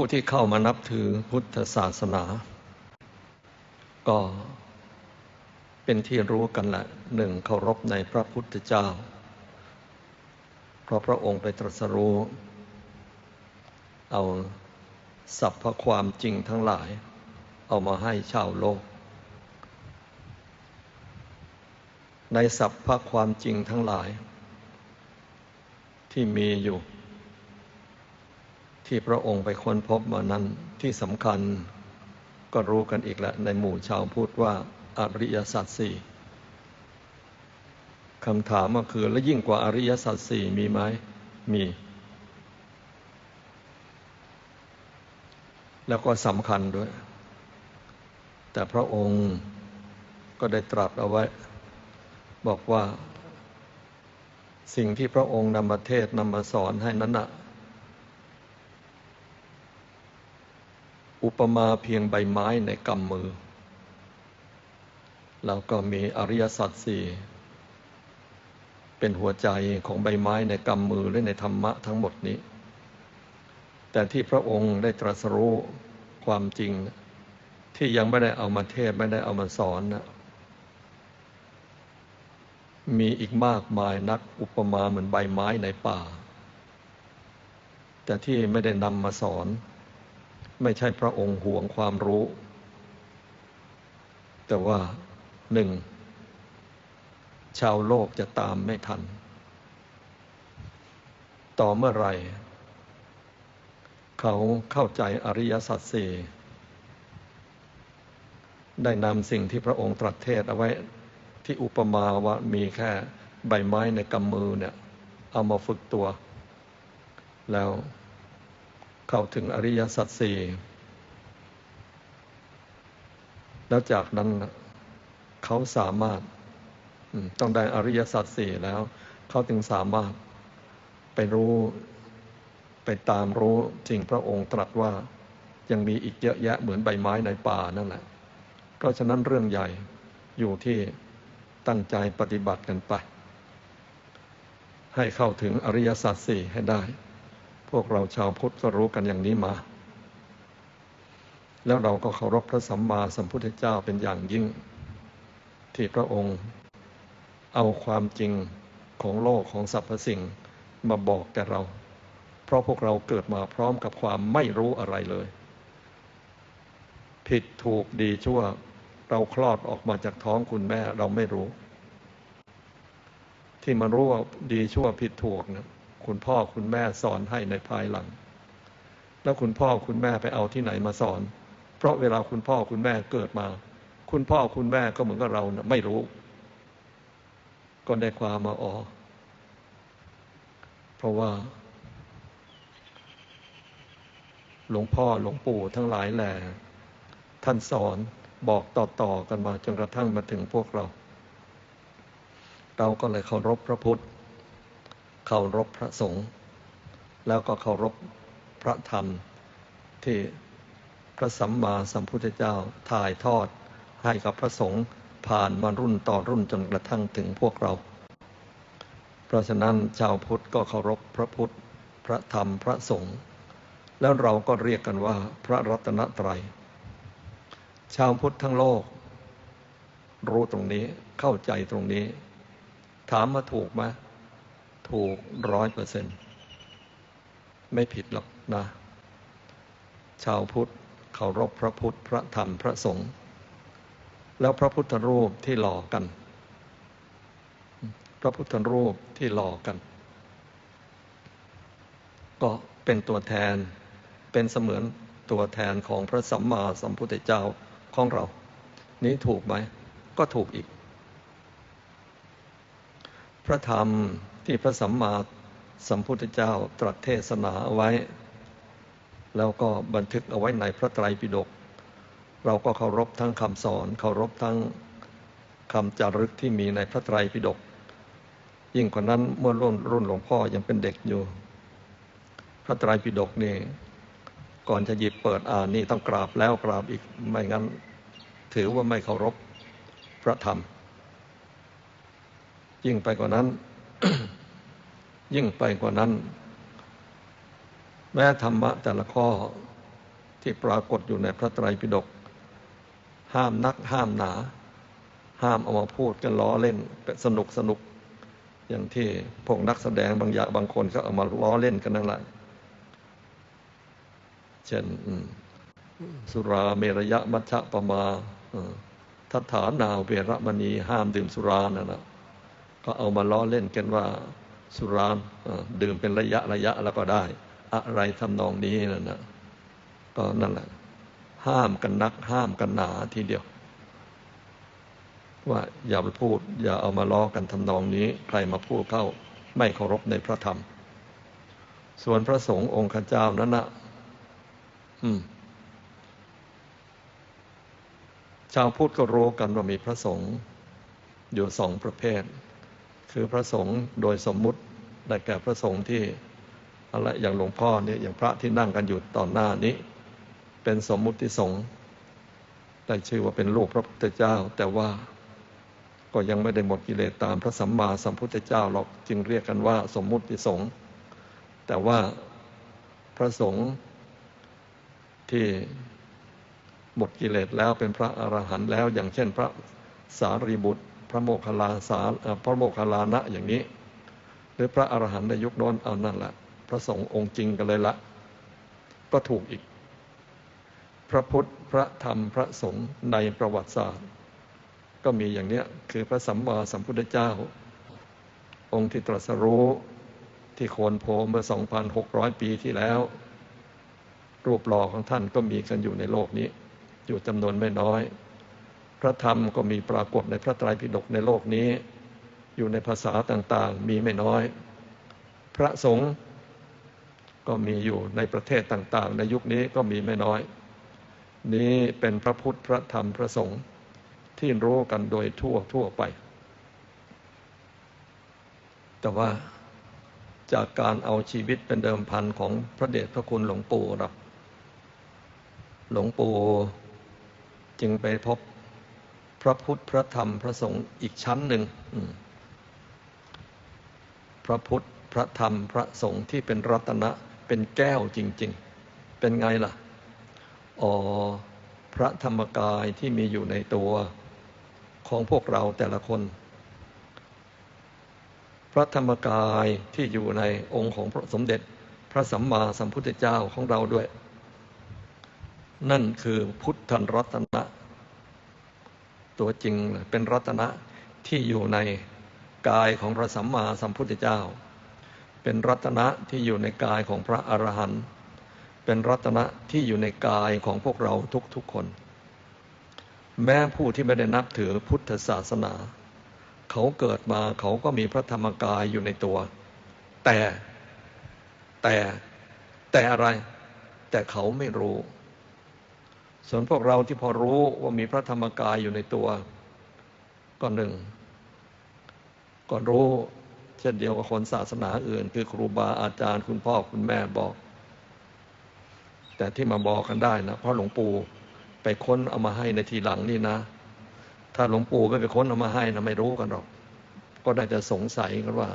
ผู้ที่เข้ามานับถือพุทธศาสนา ก็เป็นที่รู้กันแหละหนึ่งเคารพในพระพุทธเจ้า เพราะพระองค์ไปตรัสรู้ เอาสัพพความจริงทั้งหลาย เอามาให้ชาวโลก ในสัพพความจริงทั้งหลาย ที่มีอยู่ ที่พระองค์ไปค้นพบมานั้นที่สำคัญก็รู้กันอีกแล้วในหมู่ชาวพุทธว่าอริยสัจสี่คำถามก็คือแล้วยิ่งกว่าอริยสัจสี่มีไหมมี แล้วก็สำคัญด้วย แต่พระองค์ก็ได้ตรัสเอาไว้ บอกว่า สิ่งที่พระองค์นำมาเทศนำมาสอนให้นั้นนะ อุปมาเพียงใบไม้ในกำมือ แล้วก็มีอริยสัจสี่เป็นหัวใจของใบไม้ในกำมือและในธรรมะทั้งหมดนี้ แต่ที่พระองค์ได้ตรัสรู้ความจริง ที่ยังไม่ได้เอามาเทศไม่ได้เอามาสอนนะมีอีกมากมายนักอุปมาเหมือนใบไม้ในป่า แต่ที่ไม่ได้นำมาสอน ไม่ใช่พระองค์ห่วงความรู้ แต่ว่าหนึ่ง ชาวโลกจะตามไม่ทัน ต่อเมื่อไร เขาเข้าใจอริยสัจสี่ได้นำสิ่งที่พระองค์ตรัสเทศเอาไว้ที่อุปมาว่ามีแค่ใบไม้ในกำมือเนี่ย เอามาฝึกตัว แล้ว เข้าถึงอริยสัจสี่แล้วจากนั้นเขาสามารถต้องได้อริยสัจสี่แล้ว เขาถึงสามารถไปรู้ไปตามรู้จริงพระองค์ตรัสว่ายังมีอีกเยอะแยะเหมือนใบไม้ในป่านั่นแหละ เพราะฉะนั้นเรื่องใหญ่อยู่ที่ตั้งใจปฏิบัติกันไป ให้เข้าถึงอริยสัจสี่ให้ได้ พวกเราชาวพุทธก็รู้กันอย่างนี้มา แล้วเราก็เคารพพระสัมมาสัมพุทธเจ้าเป็นอย่างยิ่ง ที่พระองค์เอาความจริงของโลกของสรรพสิ่งมาบอกแก่เรา เพราะพวกเราเกิดมาพร้อมกับความไม่รู้อะไรเลย ผิดถูกดีชั่วเราคลอดออกมาจากท้องคุณแม่เราไม่รู้ ที่มารู้ว่าดีชั่วผิดถูกนะ คุณพ่อคุณแม่สอนให้ในภายหลัง แล้วคุณพ่อคุณแม่ไปเอาที่ไหนมาสอน เพราะเวลาคุณพ่อคุณแม่เกิดมา คุณพ่อคุณแม่ก็เหมือนกับเรานะไม่รู้ ก็ได้ความมาอ๋อเพราะว่า หลวงพ่อหลวงปู่ทั้งหลายแหล่ท่านสอนบอกต่อ ๆ กันมาจนกระทั่งมาถึงพวกเรา เราก็เลยเคารพพระพุทธ เคารพพระสงฆ์แล้วก็เคารพพระธรรมที่พระสัมมาสัมพุทธเจ้าถ่ายทอดให้กับพระสงฆ์ผ่านมารุ่นต่อรุ่นจนกระทั่งถึงพวกเรา เพราะฉะนั้นชาวพุทธก็เคารพพระพุทธ พระธรรมพระสงฆ์แล้วเราก็เรียกกันว่าพระรัตนตรัย ชาวพุทธทั้งโลก รู้ตรงนี้เข้าใจตรงนี้ ถามมาถูกไหม ถูกร้อยเปอร์เซ็นต์ไม่ผิดหรอกนะ ชาวพุทธเคารพพระพุทธพระธรรมพระสงฆ์แล้วพระพุทธรูปที่หล่อกัน พระพุทธรูปที่หล่อกัน ก็เป็นตัวแทนเป็นเสมือนตัวแทนของพระสัมมาสัมพุทธเจ้าของเรา นี้ถูกไหม ก็ถูกอีก พระธรรม ที่พระสัมมาสัมพุทธเจ้าตรัสเทศนาเอาไว้ แล้วก็บันทึกเอาไว้ในพระไตรปิฎกเราก็เคารพทั้งคำสอนเคารพทั้งคำจารึกที่มีในพระไตรปิฎกยิ่งกว่านั้นเมื่อรุ่นรุ่นหลวงพ่อยังเป็นเด็กอยู่ พระไตรปิฎกนี่ ก่อนจะหยิบเปิดอ่านนี่ต้องกราบแล้วกราบอีกไม่งั้น ถือว่าไม่เคารพพระธรรม ยิ่งไปกว่านั้น ยิ่งไปกว่านั้น แม้ธรรมะแต่ละข้อที่ปรากฏอยู่ในพระไตรปิฎกห้ามนักห้ามหนา ห้ามเอามาพูดกันล้อเล่นเป็นสนุกสนุก อย่างที่พวกนักแสดงบางอย่างบางคนก็เอามาล้อเล่นกันนั่นแหละเช่นสุราเมรยะมัชฌะปมาทัฐานาเวรมณีห้ามดื่มสุรานั่นนะก็เอามาล้อเล่นกันว่า สุราเอ่อดื่มเป็นระยะระยะแล้วก็ได้ อะไรทำนองนี้นั่นนะก็นั่นแหละ ห้ามกันนัก ห้ามกันหนาทีเดียว ว่าอย่าไปพูด อย่าเอามาล้อกันทำนองนี้ ใครมาพูดเข้าไม่เคารพในพระธรรม ส่วนพระสงฆ์องค์ข้าเจ้านั้นนะอืมชาวพุทธก็รู้กันว่ามีพระสงฆ์อยู่สองประเภท คือพระสงฆ์โดยสมมุติได้แก่พระสงฆ์ที่อะไรอย่างหลวงพ่อเนี่ยอย่างพระที่นั่งกันอยู่ตอนหน้านี้ เป็นสมมุติสงฆ์ได้ชื่อว่าเป็นลูกพระพุทธเจ้า แต่ว่าก็ยังไม่ได้หมดกิเลสตามพระสัมมาสัมพุทธเจ้าหรอกจึงเรียกกันว่า สมมุติสงฆ์แต่ว่าพระสงฆ์ที่หมดกิเลสแล้วเป็นพระอรหันต์แล้ว อย่างเช่นพระสารีบุตร พระโมคคัลลาสาพระโมคคัลลานะอย่างนี้ หรือพระอรหันต์ในยุคโน้นเอานั่นแหละพระสงฆ์องค์จริงกันเลยละก็ถูกอีก พระพุทธพระธรรมพระสงฆ์ในประวัติศาสตร์ ก็มีอย่างเนี้ยคือพระสัมมาสัมพุทธเจ้า องค์ที่ตรัสรู้ที่โคนโพเมื่อ 2,600 ปีที่แล้ว รูปหล่อของท่านก็มีกันอยู่ในโลกนี้ อยู่จำนวนไม่น้อย พระธรรมก็มีปรากฏในพระไตรปิฎกในโลกนี้ อยู่ในภาษาต่างๆ มีไม่น้อย พระสงฆ์ก็มีอยู่ในประเทศต่างๆ ในยุคนี้ก็มีไม่น้อย นี้เป็นพระพุทธพระธรรมพระสงฆ์ที่รู้กันโดยทั่วทั่วไป แต่ว่าจากการเอาชีวิตเป็นเดิมพันของพระเดชพระคุณหลวงปู่เราหลวงปู่จึงไปพบ พระพุทธพระธรรมพระสงฆ์อีกชั้นหนึ่งพระพุทธพระธรรมพระสงฆ์ที่เป็นรัตนะเป็นแก้วจริง ๆ เป็นไงล่ะอ๋อพระธรรมกายที่มีอยู่ในตัวของพวกเราแต่ละคน พระธรรมกายที่อยู่ในองค์ของพระสมเด็จพระสัมมาสัมพุทธเจ้าของเราด้วย นั่นคือพุทธันรัตนะ ตัวจริงเป็นรัตนะที่อยู่ในกายของพระสัมมาสัมพุทธเจ้า เป็นรัตนะที่อยู่ในกายของพระอรหันต์เป็นรัตนะที่อยู่ในกายของพวกเราทุกๆคน แม้ผู้ที่ไม่ได้นับถือพุทธศาสนา เขาเกิดมาเขาก็มีพระธรรมกายอยู่ในตัว แต่แต่แต่อะไร แต่เขาไม่รู้ ส่วนพวกเราที่พอรู้ว่ามีพระธรรมกายอยู่ในตัว ก็หนึ่ง ก็รู้เช่นเดียวกับคนศาสนาอื่น คือครูบาอาจารย์คุณพ่อคุณแม่บอก แต่ที่มาบอกกันได้นะเพราะหลวงปู่ไปค้นเอามาให้ในทีหลังนี่นะ ถ้าหลวงปู่ไม่ไปค้นเอามาให้นะไม่รู้กันหรอก ก็ได้แต่สงสัยกันว่า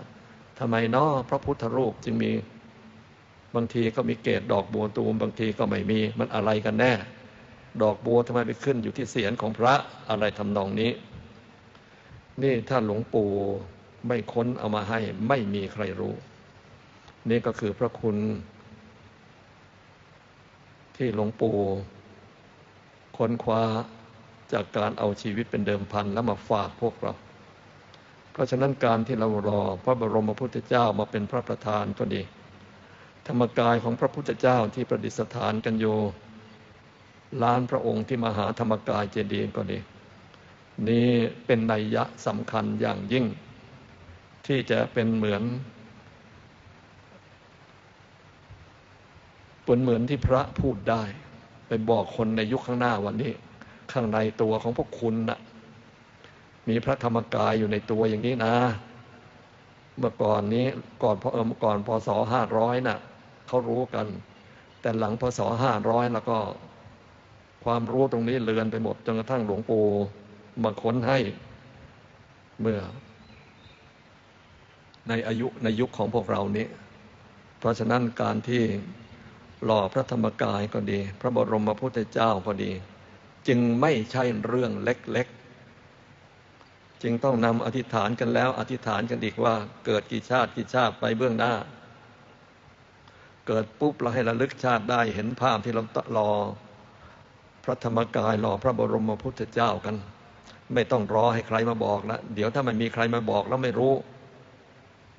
ทำไมนาะพระพุทธรูปจึงมีบางทีก็มีเกศดอกบัวตูม บางทีก็ไม่มีมันอะไรกันแน่ ดอกบัวทำไมไปขึ้นอยู่ที่เสียนของพระอะไรทำนองนี้ นี่ถ้าหลวงปู่ไม่ค้นเอามาให้ไม่มีใครรู้ นี่ก็คือพระคุณ ที่หลวงปู่ค้นคว้าจากการเอาชีวิตเป็นเดิมพันแล้วมาฝากพวกเรา เพราะฉะนั้นการที่เรารอพระบรมพุทธเจ้ามาเป็นพระประธานก็ดี ธรรมกายของพระพุทธเจ้าที่ประดิษฐานกันอยู่ ล้านพระองค์ที่มหาธรรมกายเจดีย์ก็ดี นี่เป็นนัยยะสำคัญอย่างยิ่ง ที่จะเป็นเหมือนเป็นเหมือนที่พระพูดได้ ไปบอกคนในยุคข้างหน้าวันนี้ ข้างในตัวของพวกคุณนะ่ะมีพระธรรมกายอยู่ในตัวอย่างนี้นะ เมื่อก่อนนี้ก่อนพอเออก่อนพศห้าร้อยน่ะเขารู้กัน แต่หลังพศห้าร้อยแล้วก็ ความรู้ตรงนี้เลือนไปหมดจนกระทั่งหลวงปู่มาค้นให้เมื่อ ในอายุในยุคของพวกเรานี้ เพราะฉะนั้นการที่หล่อพระธรรมกายก็ดี พระบรมพุทธเจ้าก็ดี จึงไม่ใช่เรื่องเล็กๆ จึงต้องนำอธิษฐานกันแล้ว อธิษฐานกันอีกว่าเกิดกี่ชาติกี่ชาติไปเบื้องหน้า เกิดปุ๊บเราให้ระลึกชาติได้เห็นภาพที่เรารอ พระธรรมกายรอพระบรมพุทธเจ้ากัน ไม่ต้องรอให้ใครมาบอกแล้วเดี๋ยวถ้ามันมีใครมาบอกแล้วไม่รู้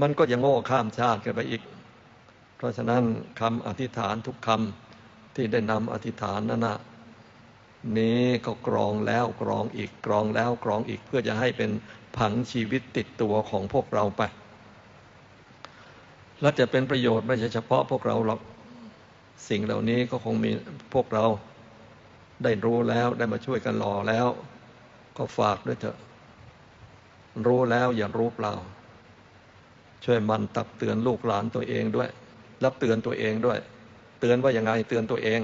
มันก็ยังโง่ข้ามชาติกันไปอีก เพราะฉะนั้นคำอธิษฐานทุกคำที่ได้นำอธิษฐานนั้นนะนี้ก็กรองแล้วกรองอีกกรองแล้วกรองอีกเพื่อจะให้เป็นผังชีวิตติดตัวของพวกเราไป และจะเป็นประโยชน์ไม่ใช่เฉพาะพวกเราหรอกสิ่งเหล่านี้ก็คงมีพวกเรา ได้รู้แล้วได้มาช่วยกันรอแล้ว ก็ฝากด้วยเถอะ รู้แล้วอย่ารู้เปล่า ช่วยมันตักเตือนลูกหลานตัวเองด้วย รับเตือนตัวเองด้วย เตือนว่ายังไงเตือนตัวเอง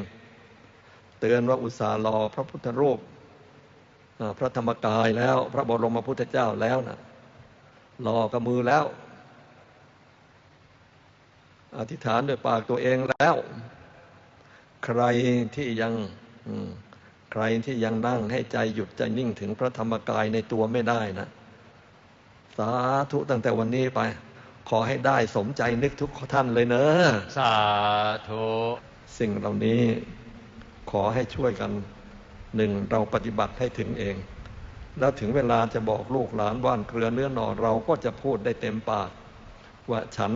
เตือนว่าอุตส่าห์รอพระพุทธรูปพระธรรมกายแล้ว พระบรมพุทธเจ้าแล้วนะรอกับมือแล้ว อธิษฐานด้วยปากตัวเองแล้ว ใครที่ยัง ใครที่ยังนั่งให้ใจหยุดใจนิ่งถึงพระธรรมกายในตัวไม่ได้นะ สาธุตั้งแต่วันนี้ไป ขอให้ได้สมใจนึกทุกท่านเลยเนอะสาธุสิ่งเหล่านี้ขอให้ช่วยกันหนึ่งเราปฏิบัติให้ถึงเอง แล้วถึงเวลาจะบอกลูกหลานว่านเกลือเนื้อหนอเราก็จะพูดได้เต็มปาก ว่าฉัน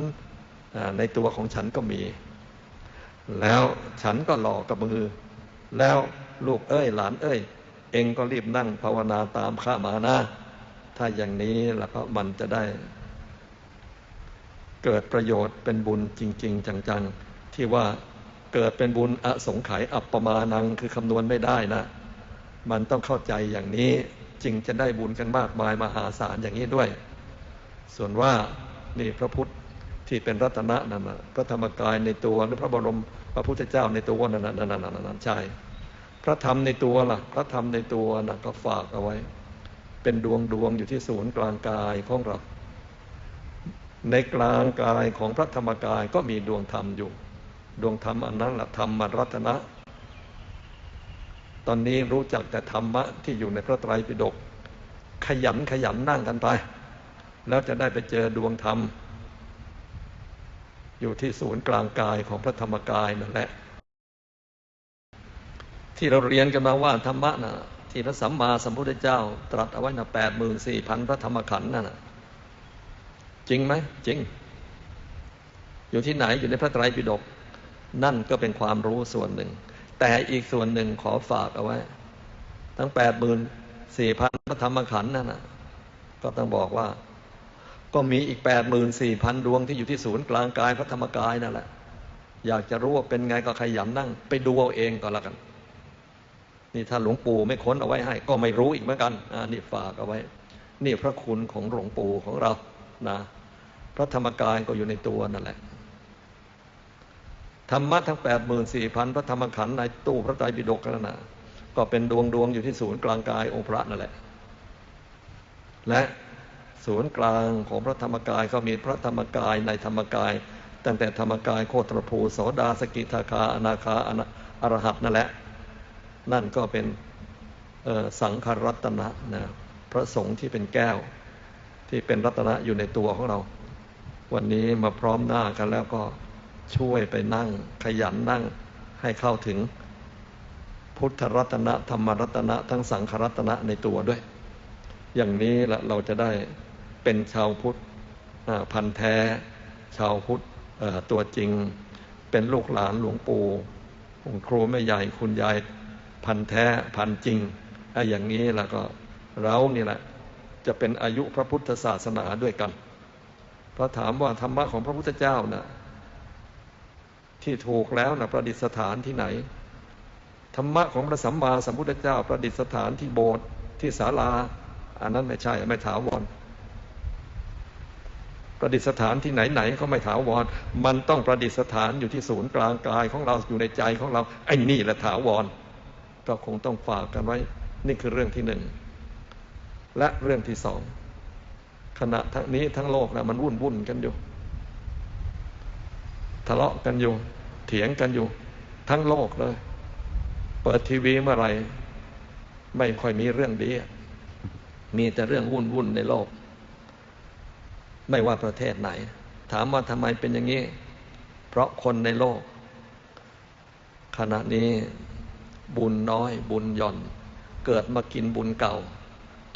ในตัวของฉันก็มี แล้วฉันก็หลอกกับมือ แล้วลูกเอ้ยหลานเอ้ย เองก็รีบนั่งภาวนาตามข้ามานะ ถ้าอย่างนี้แล้วก็มันจะได้ เกิดประโยชน์เป็นบุญจริง ๆ จังๆ ที่ว่าเกิดเป็นบุญอสงไขยอัปปมานังคือคำนวณไม่ได้นะ มันต้องเข้าใจอย่างนี้จึงจะได้บุญกันมากมายมหาศาลอย่างนี้ด้วย ส่วนว่านี่พระพุทธที่เป็นรัตนะนั่นนะพระธรรมกายในตัวหรือพระบรม พระพุทธเจ้าในตัวนั่นนั่นนั่นนั่นใช่พระธรรมในตัวล่ะ พระธรรมในตัวน่ะก็ฝากเอาไว้ เป็นดวงดวงอยู่ที่ศูนย์กลางกายของเรา ในกลางกายของพระธรรมกายก็มีดวงธรรมอยู่ ดวงธรรมอันนั้นแหละธรรมรัตนะ ตอนนี้รู้จักแต่ธรรมะที่อยู่ในพระไตรปิฎกขยันขยันนั่งกันไป แล้วจะได้ไปเจอดวงธรรม อยู่ที่ศูนย์กลางกายของพระธรรมกายนั่นแหละ ที่เราเรียนกันมาว่าธรรมะนะ่ะ ที่พระสัมมาสัมพุทธเจ้า ตรัสเอาไว้นะแปดหมื่นสี่พันพระธรรมขันธ์นั่นนะจริงไหมจริง อยู่ที่ไหนอยู่ในพระไตรปิฎกนั่นก็เป็นความรู้ส่วนหนึ่ง แต่อีกส่วนหนึ่งขอฝากเอาไว้ ทั้งแปดหมื่นสี่พันพระธรรมขันธ์นั่นนะก็ต้องบอกว่า ก็มีอีกแปดหมื่นสี่พันดวงที่อยู่ที่ศูนย์กลางกายพระธรรมกายนั่นแหละ อยากจะรู้ว่าเป็นไงก็ขยันนั่ง ไปดูเอาเองก็แล้วกัน นี่ถ้าหลวงปู่ไม่ค้นเอาไว้ให้ ก็ไม่รู้อีกเหมือนกันอ่านี่ฝากเอาไว้ นี่พระคุณของหลวงปู่ของเรานะพระธรรมกายก็อยู่ในตัวนั่นแหละธรรมะทั้งแปดหมื่นสี่พันพระธรรมขันธ์ในตู้พระไตรปิฎกนั่นนะก็เป็นดวงดวงอยู่ที่ศูนย์กลางกายองค์พระนั่นแหละ และ ศูนย์กลางของพระธรรมกายก็มีพระธรรมกายในธรรมกาย ตั้งแต่ธรรมกายโคตรภูโสดาสกิทาคาอนาคาอรหัตนั่นแหละ นั่นก็เป็นสังขรัตนะนะพระสงฆ์ที่เป็นแก้ว ที่เป็นรัตนะอยู่ในตัวของเรา วันนี้มาพร้อมหน้ากันแล้วก็ช่วยไปนั่งขยันนั่งให้เข้าถึง พุทธรัตนะธรรมรัตนะทั้งสังขรัตนะในตัวด้วย อย่างนี้ละเราจะได้ เป็นชาวพุทธพันแท้ ชาวพุทธตัวจริง เป็นลูกหลานหลวงปู่คุณครูแม่ใหญ่คุณยายพันแท้พันจริงไอ้อย่างนี้แล้วก็เรานี่แหละ จะเป็นอายุพระพุทธศาสนาด้วยกันเพราะถามว่าธรรมะของพระพุทธเจ้านะ่ะที่ถูกแล้วนะประดิษฐานที่ไหน ธรรมะของพระสัมมาสัมพุทธเจ้าประดิษฐานที่โบสถ์ที่ศาลา อันนั้นไม่ใช่ไม่ถาวร ประดิษฐานที่ไหนๆก็ไม่ถาวร มันต้องประดิษฐานอยู่ที่ศูนย์กลางกายของเราอยู่ในใจของเราไอ้นี่แหละถาวร ก็คงต้องฝากกันไว้ นี่คือเรื่องที่หนึ่งและเรื่องที่สองขณะทั้งนี้ทั้งโลกนะมันวุ่นวุ่นกันอยู่ ทะเลาะกันอยู่ เถียงกันอยู่ ทั้งโลกเลย เปิดทีวีเมื่อไหร่ไม่ค่อยมีเรื่องดี มีแต่เรื่องวุ่นวุ่นๆในโลก ไม่ว่าประเทศไหน ถามว่าทำไมเป็นอย่างนี้ เพราะคนในโลก ขณะนี้บุญน้อย บุญหย่อน เกิดมากินบุญเก่า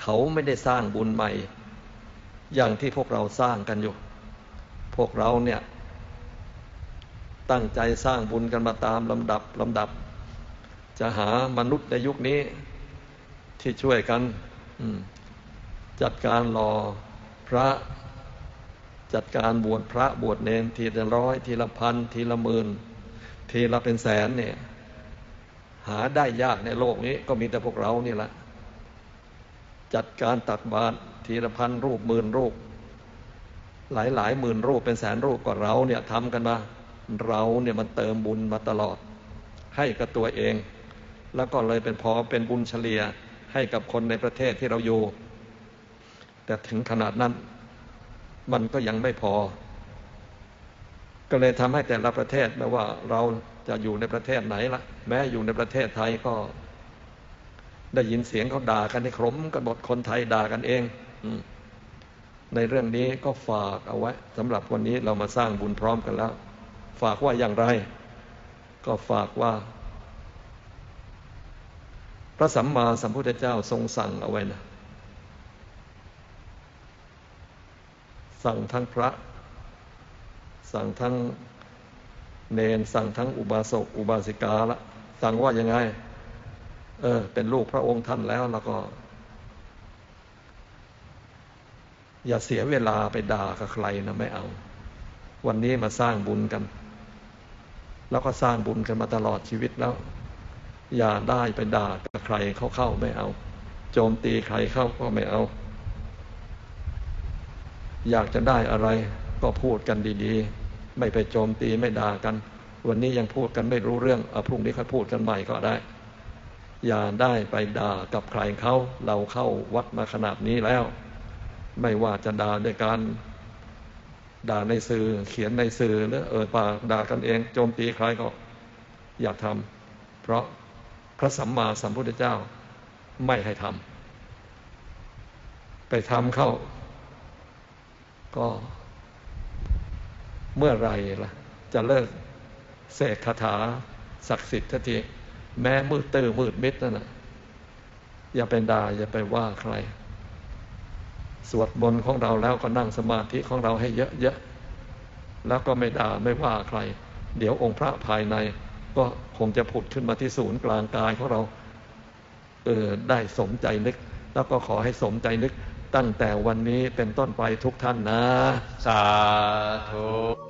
เขาไม่ได้สร้างบุญใหม่ อย่างที่พวกเราสร้างกันอยู่ พวกเราเนี่ย ตั้งใจสร้างบุญกันมาตามลำดับลำดับ จะหามนุษย์ในยุคนี้ที่ช่วยกันจัดการรอพระ จัดการบวชพระบวชเนนทีละร้อย ทีละพัน ทีละหมื่น ทีละเป็นแสนเนี่ย หาได้ยากในโลกนี้ก็มีแต่พวกเรานี่แหละ จัดการตักบาตรทีละพันรูปหมื่นรูป หลายหลายหมื่นรูปเป็นแสนรูปก็เราเนี่ยทำกันมา เราเนี่ยมันเติมบุญมาตลอด ให้กับตัวเอง แล้วก็เลยเป็นพอเป็นบุญเฉลี่ยให้กับคนในประเทศที่เราอยู่ แต่ถึงขนาดนั้น มันก็ยังไม่พอ ก็เลยทำให้แต่ละประเทศไม่ว่าเราจะอยู่ในประเทศไหนละแม้อยู่ในประเทศไทยก็ ได้ยินเสียงเขาด่ากันในครมกันหมดคนไทยด่ากันเองในเรื่องนี้ก็ฝากเอาไว้สำหรับวันนี้เรามาสร้างบุญพร้อมกันแล้ว ฝากว่าอย่างไร ก็ฝากว่า พระสัมมาสัมพุทธเจ้าทรงสั่งเอาไว้นะ สั่งทั้งพระ สั่งทั้งเนนสั่งทั้งอุบาสกอุบาสิกาละสั่งว่ายังไง เออ เป็นลูกพระองค์ท่านแล้วแล้วก็ อย่าเสียเวลาไปด่ากับใครนะไม่เอา วันนี้มาสร้างบุญกัน แล้วก็สร้างบุญกันมาตลอดชีวิตแล้ว อย่าได้ไปด่ากับใครเข้าเข้าไม่เอา โจมตีใครเข้าก็ไม่เอา อยากจะได้อะไรก็พูดกันดีๆ ไม่ไปโจมตีไม่ด่ากัน วันนี้ยังพูดกันไม่รู้เรื่องเอาพรุ่งนี้ค่อยพูดกันใหม่ก็ได้ อย่าได้ไปด่ากับใครเขาเราเข้าวัดมาขนาดนี้แล้ว ไม่ว่าจะด่าด้วยการด่าในสื่อเขียนในสื่อหรือเอ่ยปากด่ากันเอง โจมตีใครก็อย่าทำเพราะพระสัมมาสัมพุทธเจ้าไม่ให้ทำไปทำเข้า ก็เมื่อไรล่ะ จะเลิกเสกคาถาศักดิ์สิทธิ์ทันทีแม้มืดตื้อมืดมิดนั่นนะอย่าไปด่าอย่าไปว่าใคร สวดมนต์ของเราแล้วก็นั่งสมาธิของเราให้เยอะๆแล้วก็ไม่ด่าไม่ว่าใคร เดี๋ยวองค์พระภายใน ก็คงจะผุดขึ้นมาที่ศูนย์กลางกายของเราเออได้สมใจนึก แล้วก็ขอให้สมใจนึก ตั้งแต่วันนี้เป็นต้นไปทุกท่านนะ สาธุ